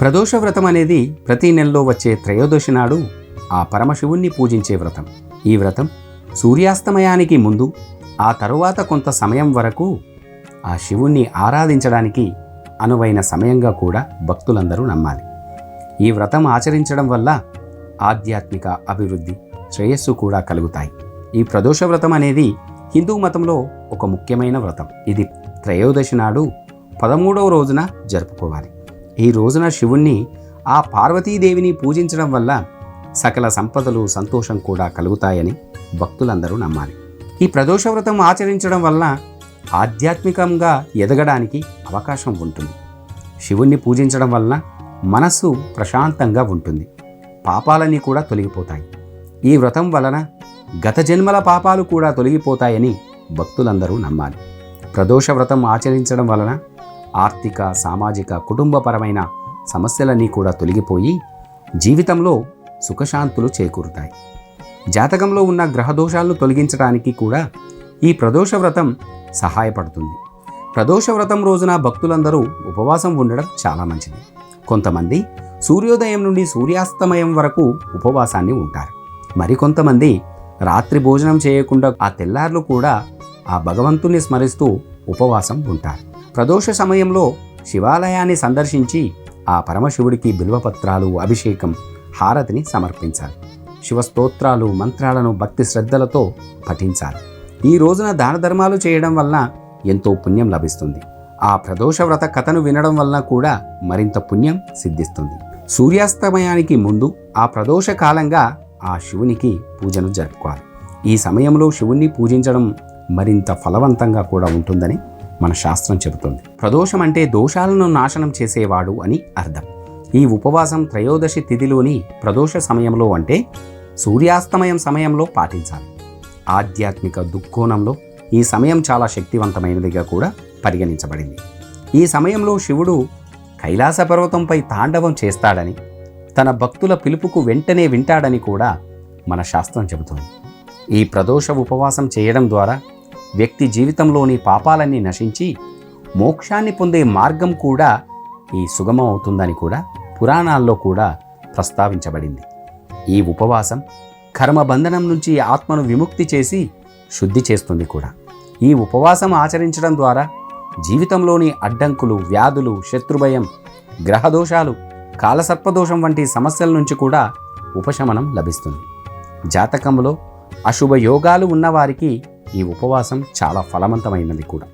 ప్రదోష వ్రతం అనేది ప్రతి నెలలో వచ్చే త్రయోదశి నాడు ఆ పరమశివుణ్ణి పూజించే వ్రతం. ఈ వ్రతం సూర్యాస్తమయానికి ముందు ఆ తరువాత కొంత సమయం వరకు ఆ శివుణ్ణి ఆరాధించడానికి అనువైన సమయంగా కూడా భక్తులందరూ నమ్మాలి. ఈ వ్రతం ఆచరించడం వల్ల ఆధ్యాత్మిక అభివృద్ధి శ్రేయస్సు కూడా కలుగుతాయి. ఈ ప్రదోష వ్రతం అనేది హిందూ మతంలో ఒక ముఖ్యమైన వ్రతం. ఇది త్రయోదశి నాడు పదమూడవ రోజున జరుపుకోవాలి. ఈ రోజున శివుణ్ణి ఆ పార్వతీదేవిని పూజించడం వల్ల సకల సంపదలు సంతోషం కూడా కలుగుతాయని భక్తులందరూ నమ్మాలి. ఈ ప్రదోష వ్రతం ఆచరించడం వల్ల ఆధ్యాత్మికంగా ఎదగడానికి అవకాశం ఉంటుంది. శివుణ్ణి పూజించడం వలన మనస్సు ప్రశాంతంగా ఉంటుంది. పాపాలన్నీ కూడా తొలగిపోతాయి. ఈ వ్రతం వలన గత జన్మల పాపాలు కూడా తొలగిపోతాయని భక్తులందరూ నమ్మాలి. ప్రదోష వ్రతం ఆచరించడం వలన ఆర్థిక సామాజిక కుటుంబపరమైన సమస్యలన్నీ కూడా తొలగిపోయి జీవితంలో సుఖశాంతులు చేకూరుతాయి. జాతకంలో ఉన్న గ్రహదోషాలను తొలగించడానికి కూడా ఈ ప్రదోష వ్రతం సహాయపడుతుంది. ప్రదోష వ్రతం రోజున భక్తులందరూ ఉపవాసం ఉండడం చాలా మంచిది. కొంతమంది సూర్యోదయం నుండి సూర్యాస్తమయం వరకు ఉపవాసాన్ని ఉంటారు. మరికొంతమంది రాత్రి భోజనం చేయకుండా ఆ తెల్లార్లు కూడా ఆ భగవంతుని స్మరిస్తూ ఉపవాసం ఉంటారు. ప్రదోష సమయంలో శివాలయాన్ని సందర్శించి ఆ పరమశివుడికి బిల్వపత్రాలు అభిషేకం హారతిని సమర్పించాలి. శివస్తోత్రాలు మంత్రాలను భక్తి శ్రద్ధలతో పఠించాలి. ఈ రోజున దాన ధర్మాలు చేయడం వలన ఎంతో పుణ్యం లభిస్తుంది. ఆ ప్రదోష వ్రత కథను వినడం వలన కూడా మరింత పుణ్యం సిద్ధిస్తుంది. సూర్యాస్తమయానికి ముందు ఆ ప్రదోష కాలంగా ఆ శివునికి పూజను జరుపుకోవాలి. ఈ సమయంలో శివుణ్ణి పూజించడం మరింత ఫలవంతంగా కూడా ఉంటుందని మన శాస్త్రం చెబుతుంది. ప్రదోషం అంటే దోషాలను నాశనం చేసేవాడు అని అర్థం. ఈ ఉపవాసం త్రయోదశి తిథిలోని ప్రదోష సమయంలో అంటే సూర్యాస్తమయం సమయంలో పాటించాలి. ఆధ్యాత్మిక దుఃఖోణంలో ఈ సమయం చాలా శక్తివంతమైనదిగా కూడా పరిగణించబడింది. ఈ సమయంలో శివుడు కైలాస పర్వతంపై తాండవం చేస్తాడని తన భక్తుల పిలుపుకు వెంటనే వింటాడని కూడా మన శాస్త్రం చెబుతోంది. ఈ ప్రదోష ఉపవాసం చేయడం ద్వారా వ్యక్తి జీవితంలోని పాపాలన్నీ నశించి మోక్షాన్ని పొందే మార్గం కూడా ఈ సుగమం అవుతుందని కూడా పురాణాల్లో కూడా ప్రస్తావించబడింది. ఈ ఉపవాసం కర్మబంధనం నుంచి ఆత్మను విముక్తి చేసి శుద్ధి చేస్తుంది కూడా. ఈ ఉపవాసం ఆచరించడం ద్వారా జీవితంలోని అడ్డంకులు వ్యాధులు శత్రుభయం గ్రహదోషాలు కాలసర్పదోషం వంటి సమస్యల నుంచి కూడా ఉపశమనం లభిస్తుంది. జాతకంలో అశుభ యోగాలు ఉన్నవారికి ఈ ఉపవాసం చాలా ఫలవంతమైనది కూడా.